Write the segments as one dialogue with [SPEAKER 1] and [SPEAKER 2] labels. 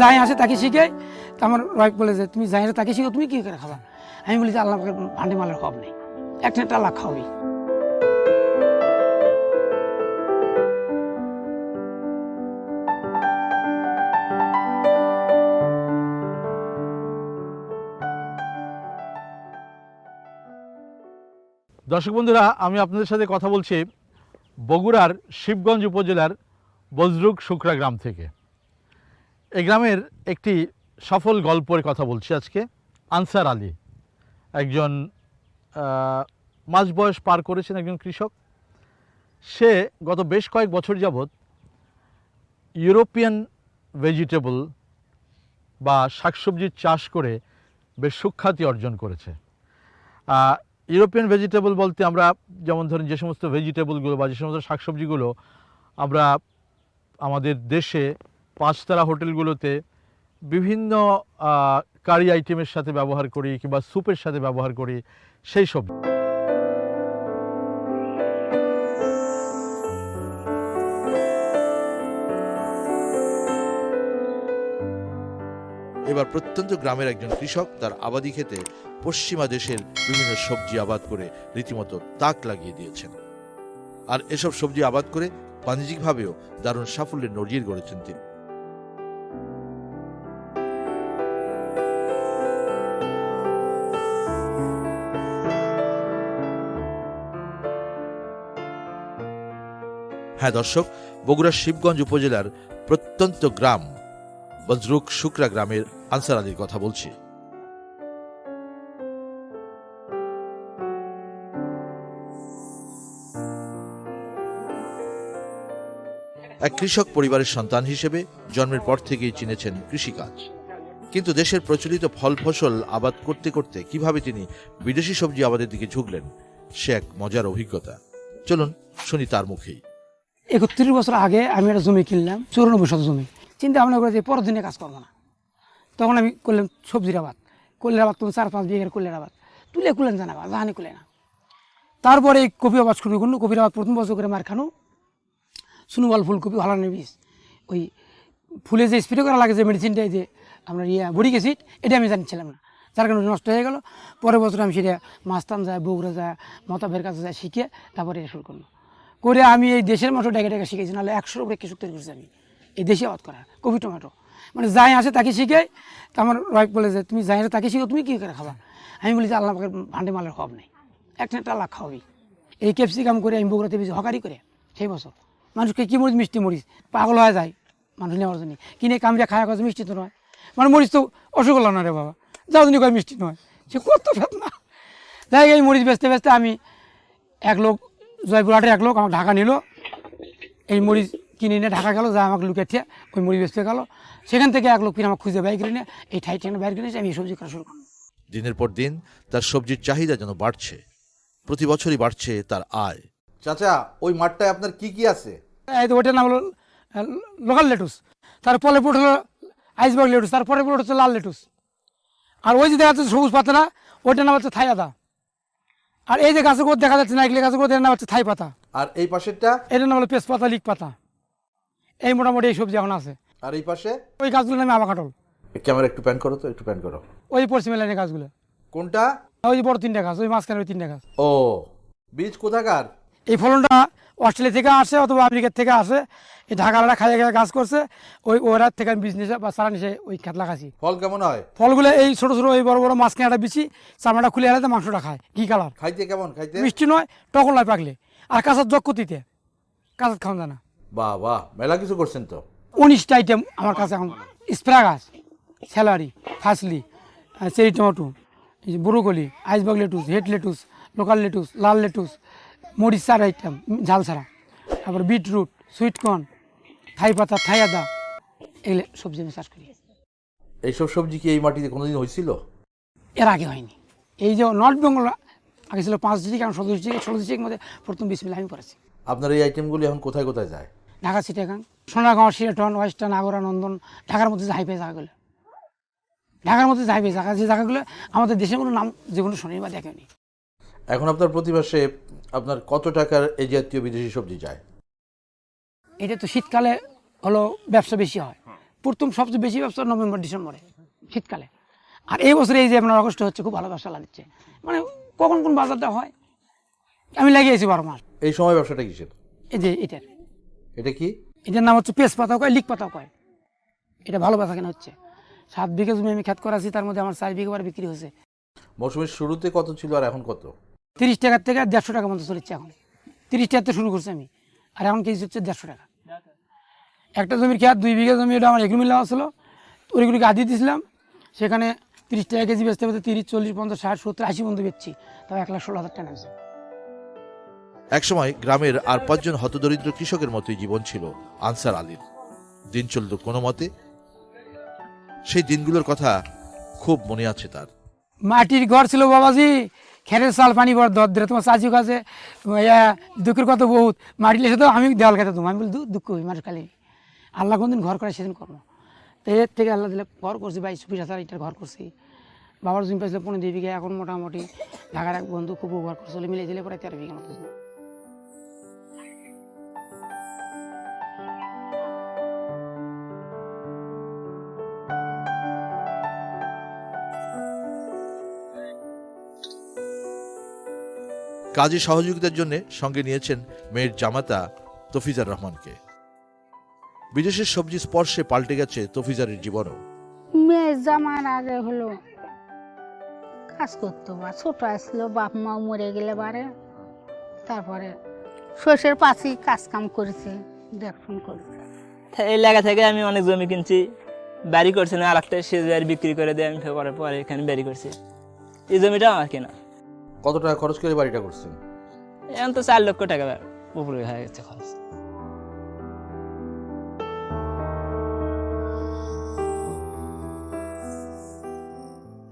[SPEAKER 1] যাই আসে তাকে শিখে, তো আমার ওয়াইফ বলে যে, তুমি যাই আসে তাকে শিখো, তুমি কি করে খাবা? আমি বলি যে, আল্লাহ ভান্ডি মালের খব নেই, একটা একটা আল্লাহ খাওয়াবি।
[SPEAKER 2] দর্শক বন্ধুরা, আমি আপনাদের সাথে কথা বলছি বগুড়ার শিবগঞ্জ উপজেলার বজরুক শুকরা গ্রাম থেকে। এই গ্রামের একটি সফল গল্পের কথা বলছি আজকে। আনসার আলী একজন মাঝ বয়স পার করেছেন একজন কৃষক। সে গত বেশ কয়েক বছর যাবৎ ইউরোপিয়ান ভেজিটেবল বা শাকসবজির চাষ করে বেশ সুখ্যাতি অর্জন করেছে। ইউরোপিয়ান ভেজিটেবল বলতে আমরা যেমন ধরেন যে সমস্ত ভেজিটেবলগুলো বা যে সমস্ত শাকসবজিগুলো আমরা আমাদের দেশে পাঁচতারা হোটেলগুলোতে বিভিন্ন কারি আইটেমের সাথে ব্যবহার করি কিংবা স্যুপের সাথে ব্যবহার করি, সেই সব।
[SPEAKER 3] এবার প্রত্যন্ত গ্রামের একজন কৃষক তার আবাদি খেতে পশ্চিমা দেশের বিভিন্ন সবজি আবাদ করে রীতিমতো তাক লাগিয়ে দিয়েছেন। আর এসব সবজি আবাদ করে বাণিজ্যিকভাবেও দারুণ সাফল্যের নজির গড়েছেন তিনি। হ্যাঁ দর্শক বগুড়ার শিবগঞ্জ উপজেলার প্রত্যন্ত গ্রাম বজরুক শুক্রা গ্রামের আনসার আলীর কথা বলছি। এক কৃষক পরিবারের সন্তান হিসেবে জন্মের পর থেকেই চিনেছেন কৃষিকাজ। কিন্তু দেশের প্রচলিত ফল ফসল আবাদ করতে করতে কীভাবে তিনি বিদেশি সবজি আবাদের দিকে ঝুঁকলেন, সে এক মজার অভিজ্ঞতা। চলুন, শুনি তার মুখেই।
[SPEAKER 1] একত্রিশ বছর আগে আমি একটা জমি কিনলাম, চৌরানব্বই শত জমি। চিন্তা ভাবনা করে যে পরের দিনে কাজ করব না। তখন আমি করলাম সবজির আবাদ। করলের আবাদ তুমি চার, পাঁচ বিঘের করলের আবাদ। তুলে কুলেন জানাবা জাহানি কুলে না। তারপরে এই কপি আবাদ শুরু করল, কপির আবাদ প্রথম বছর করে মার খানো। সুনুবাল ফুলকপি হলানের বীজ, ওই ফুলে যে স্প্রে করা লাগে যে মেডিসিনটা যে আপনার ইয়ে বড়ি গেছিট এটা আমি জানিছিলাম না। যার কারণে নষ্ট হয়ে গেল। পরের বছর আমি সেটা মাস্তান যায়, বগুড়া যায়, মতাবের কাছে যায়, শিখে তারপরে এটা শুরু করল করে আমি এই দেশের মতো ডেকে ডেকে শিখেছি, নাহলে একশোর উপরে কৃষক তৈরি করছি আমি। এই দেশে আবাদ করা কপি টমেটো। মানে যাই আসে তাকে শিখে, তো আমার ওয়াইফ বলে যে, তুমি যাই আসে তাকে শিখো, তুমি কী করে খাবা? আমি বলি যে, আল্লাহ আমাকে ভান্ডি মালের খব নেই। একটা একটা আল্লাহ খাওয়াবি। এই ক্যাপসিকাম করে আমি বগুড়াতে বেশি হকারি করে, সেই বছর। মানুষকে কী মরিচ, মিষ্টি মরিচ? পাগল হয়ে যায় মানুষ নেওয়ার জন্য। কিনে কামড়িয়া খাওয়া কথা মিষ্টি তো নয়। মানে মরিচ তো অসুগলা না রে বাবা। যাও জন্য মিষ্টি নয়। সে কত ফেত না যাই এই মরিচ বেচতে বেচতে আমি এক লোক জয়পুরহাটের এক লোক আমার ঢাকা নিল। এই মরিচ কিনে নিয়ে ঢাকা গেল যা আমাকে লুকে থিয়ে ওই মরিচ বেচতে গেল। সেখান থেকে এক লোক ফিরে আমাকে খুঁজে বাইক কিনে এই ঠাই ঠেনে বাইর কিনে আমি এই সবজি করা শুরু করলাম।
[SPEAKER 3] দিনের পর দিন তার সবজির চাহিদা যেন বাড়ছে প্রতি বছরই বাড়ছে তার আয়।
[SPEAKER 4] চাচা ওই মাঠটায় আপনার কি কি আছে?
[SPEAKER 1] এই তো ওইটার নাম হলো লোকাল লেটুস তার তারপরে পুট হলো আইসবার্গ লেটুস তারপরে পুট হচ্ছে লাল লেটুস। আর ওই যে দেখা যাচ্ছে সবুজ পাতা না ওইটার নাম হচ্ছে থাই আদা। আর এই যে গাছের গোদ দেখা যাচ্ছে নাইকলে গাছের গোদ এর নাম হচ্ছে থাই পাতা।
[SPEAKER 4] আর এই পাশেরটা?
[SPEAKER 1] এটার নাম হলো পেস পাতা লিক পাতা। এই মোটামুটি এই সবজি এখন আছে।
[SPEAKER 4] আর এই পাশে?
[SPEAKER 1] ওই গাছগুলোর নামে আবাকাটল
[SPEAKER 4] ক্যামেরা একটু প্যান করো তো একটু প্যান করো।
[SPEAKER 1] ওই পশ্চিম লাইনের গাছগুলো।
[SPEAKER 4] কোনটা?
[SPEAKER 1] ওই বড় তিনটা গাছ ওই মাঝখানে ওই তিনটা গাছ।
[SPEAKER 4] ও বীজ কোথাকার?
[SPEAKER 1] এই ফলনটা অস্ট্রেলিয়া থেকে আসে অথবা আমেরিকার থেকে আসে এই ঢাকালারা খাইয়ে খাইয়ে গাছ করছে ওই ওরা থেকে আমি বিজনেস বা সারা নিচে ওই খেত লাগাছি
[SPEAKER 4] ফল কেমন হয়?
[SPEAKER 1] ফলগুলো এই ছোট ছোট এই বড় বড় কেনাটা বেশি চামড়াটা খুলে আলাদা মাংসটা খায় ঘি কালার।
[SPEAKER 4] খাইতে কেমন? খাইতে?
[SPEAKER 1] মিষ্টি নয় টকল নয় পাকলে আর কাঁচার যোগ করতে কাঁচার খাওয়া যায় না।
[SPEAKER 4] বাহ বাহ মেলা কিছু করছেন তো?
[SPEAKER 1] উনিশটা আইটেম আমার কাছে এখন স্প্রা গাছ celery parsley cherry tomato broccoli iceberg lettuce head lettuce local lettuce লাল লেটুস মরিচ চার আইটেম ঝাল ছাড়া। তারপর বিটরুট সুইটকর্ন থাই পাতা থাই আদা এগুলো সবজি আমি চাষ করি।
[SPEAKER 4] এইসব সবজি কি এই মাটিতে কোনোদিন হয়েছিল?
[SPEAKER 1] এর আগে হয়নি। এই যে নর্থ বেঙ্গল আগে ছিল পাঁচ ডিস্ট্রিক্ট এখন ষোলো ডিস্ট্রিক্ট ষোলো ডিস্ট্রিক্টের মধ্যে প্রথম বিসমিল্লা আমি করেছি
[SPEAKER 4] আপনার এই আইটেমগুলি এখন কোথায় কোথায় যায়?
[SPEAKER 1] ঢাকা সিটাগাং সোনাগাঁও সিলেটন ওয়েস্টার্ন আগরা নন্দন ঢাকার মধ্যে যে হাইপে জায়গাগুলো। ঢাকার মধ্যে যে হাইপে জায়গা যে জায়গাগুলো আমাদের দেশের কোনো নাম যেগুলো শুনি বা দেখেনি।
[SPEAKER 4] এখন আপনার প্রতি মাসে আপনার কত টাকার এই জাতীয় বিদেশি সবজি যায়?
[SPEAKER 1] এটা তো শীতকালে হলো ব্যবসা বেশি হয়। প্রথম সবচেয়ে বেশি ব্যবসা নভেম্বর ডিসেম্বরে শীতকালে। আর এই বছরে এই যে আপনার অগস্টে হচ্ছে খুব ভালো ব্যবসা লাগছে। মানে কখন কোন বাজারটা হয়? আমি লাগিয়েছি বারো মাস।
[SPEAKER 4] এই সময় ব্যবসাটা কিসের?
[SPEAKER 1] এই যে এটার।
[SPEAKER 4] এটা কি?
[SPEAKER 1] এটার নাম হচ্ছে পেস পাতাও কয় লিক পাতাও কয়। এটা ভালো ব্যথা কেন হচ্ছে? সাত বিঘা জমি আমি খ্যাত করাছি তার মধ্যে আমার চার বিঘা বিক্রি হয়েছে।
[SPEAKER 4] মৌসুমের শুরুতে কত ছিল আর এখন কত?
[SPEAKER 1] তিরিশ টাকার থেকে দেড়শো টাকা মতো চলেছে এখন। তিরিশ টাকাতে শুরু করছি আমি। আর এখন কেজি হচ্ছে দেড়শো টাকা। একটা জমির খেয়ার দুই বিঘা জমি ওটা আমার এগ্রিমেন্ট নেওয়া ছিল। ওইগুলিকে আদি দিয়েছিলাম। সেখানে তিরিশ টাকা কেজি বেচতে বেচতে তিরিশ চল্লিশ পঞ্চাশ ষাট সত্তর আশি পর্যন্ত বেচছি। তাও এক লাখ ষোলো হাজার টাকা আছে
[SPEAKER 3] একসময় গ্রামের আর পাঁচজন হতদরিদ্র কৃষকের মতোই জীবন ছিল আনসার আলীর। দিন চলত কোনো মতে। সেই দিনগুলোর কথা খুব মনে আছে তার।
[SPEAKER 1] মাটির ঘর ছিল বাবাজি। খেরের চাল পানি বড় দর দিলে। তোমার চাচি কাছে দুঃখের কথা বহুত। মারিলে সে তো আমি দেওয়াল খেতে তুমি আমি বলি "দু- দুঃখ হই মানুষ খালি। আল্লাহ কোনদিন ঘর করে সেদিন করব তো এর থেকে আল্লাহ দিলে ঘর করছি বাইশ বিশ হাজার ইটার ঘর করছি বাবার জমি পাইছিল পনেরো দুই বিঘা, এখন মোটামুটি ঢাকার এক বন্ধু খুব উপকার করছিল মিলে দিলে প্রায় তেরো বিঘা মতো
[SPEAKER 3] কাজে সহযোগিতার জন্য সঙ্গে নিয়েছেন মেয়ের জামাতা তফিজার রহমানকে। বিদেশের সবজি স্পর্শে পাল্টে গেছে তফিজারের জীবনও।
[SPEAKER 5] মেয়ের জামার আগে হলো। কাজ করতো বা ছোট আসলো বাপ মা মরে গেলে বারে তারপরে শ্বশুর পাশে কাজ কাম করেছে দেখুন করেছে।
[SPEAKER 6] এই এলাকা থেকে আমি অনেক জমি কিনছি বাড়ি করছি না আর একটা সে বিক্রি করে দিয়ে আমি পরে পরে এখানে বাড়ি করছি। এই জমিটা আমার কেনা।
[SPEAKER 4] কত টাকা খরচ করে বাড়িটা করছেন?
[SPEAKER 6] এখন তো চার লক্ষ টাকা উপরে হয়ে গেছে খরচ।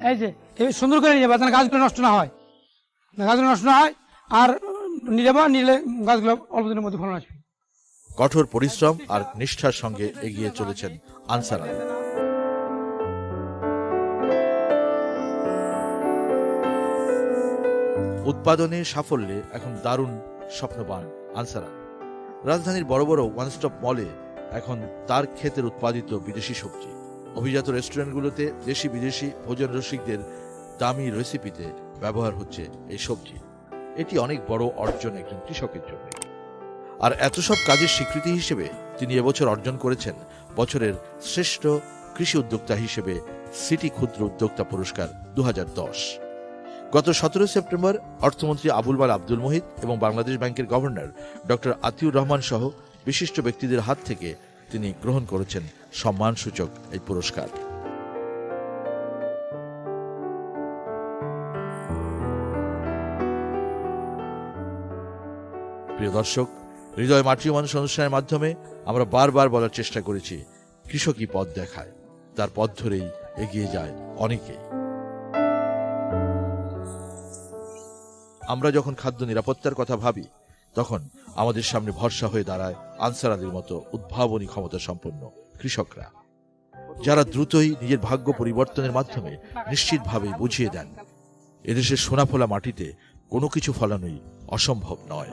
[SPEAKER 1] এই যে এই সুন্দর করে নিয়ে যাবা যেন গাছগুলো নষ্ট না হয়। গাছগুলো নষ্ট না হয় আর নিয়ে যাবা নিলে গাছগুলো অল্প দিনের মধ্যে ফলন আসবে।
[SPEAKER 3] কঠোর পরিশ্রম আর নিষ্ঠার সঙ্গে এগিয়ে চলেছেন আনসার আলী। উৎপাদনে সাফল্যে এখন দারুণ স্বপ্নবান আনসার। রাজধানীর বড় বড় ওয়ান স্টপ মলে এখন তার ক্ষেতের উৎপাদিত বিদেশি সবজি। অভিজাত রেস্টুরেন্টগুলোতে দেশি বিদেশি ভোজন রসিকদের দামি রেসিপিতে ব্যবহার হচ্ছে এই সবজি। এটি অনেক বড় অর্জন একজন কৃষকের জন্য। আর এত সব কাজের স্বীকৃতি হিসেবে তিনি এবছর অর্জন করেছেন বছরের শ্রেষ্ঠ কৃষি উদ্যোক্তা হিসেবে সিটি ক্ষুদ্র উদ্যোক্তা পুরস্কার দু হাজার দশ। গত সতেরো সেপ্টেম্বর অর্থমন্ত্রী আবুল মাল আব্দুল মোহিত এবং বাংলাদেশ ব্যাংকের গভর্নর ডক্টর আতিউর রহমান সহ বিশিষ্ট ব্যক্তিদের হাত থেকে তিনি গ্রহণ করেছেন সম্মানসূচক এই পুরস্কার। প্রিয় দর্শক, হৃদয় মাটিও মানুষ অনুষ্ঠানের মাধ্যমে আমরা বারবার বলার চেষ্টা করেছি, কৃষকই পথ দেখায়, তার পথ ধরেই এগিয়ে যায় অনেকেই। আমরা যখন খাদ্য নিরাপত্তার কথা ভাবি, তখন আমাদের সামনে ভরসা হয়ে দাঁড়ায় আনসার আলীর মতো উদ্ভাবনী ক্ষমতা সম্পন্ন কৃষকরা। যারা দ্রুতই নিজের ভাগ্য পরিবর্তনের মাধ্যমে নিশ্চিতভাবে বুঝিয়ে দেন, এদেশের সোনাফোলা মাটিতে কোনো কিছু ফলানোই অসম্ভব নয়।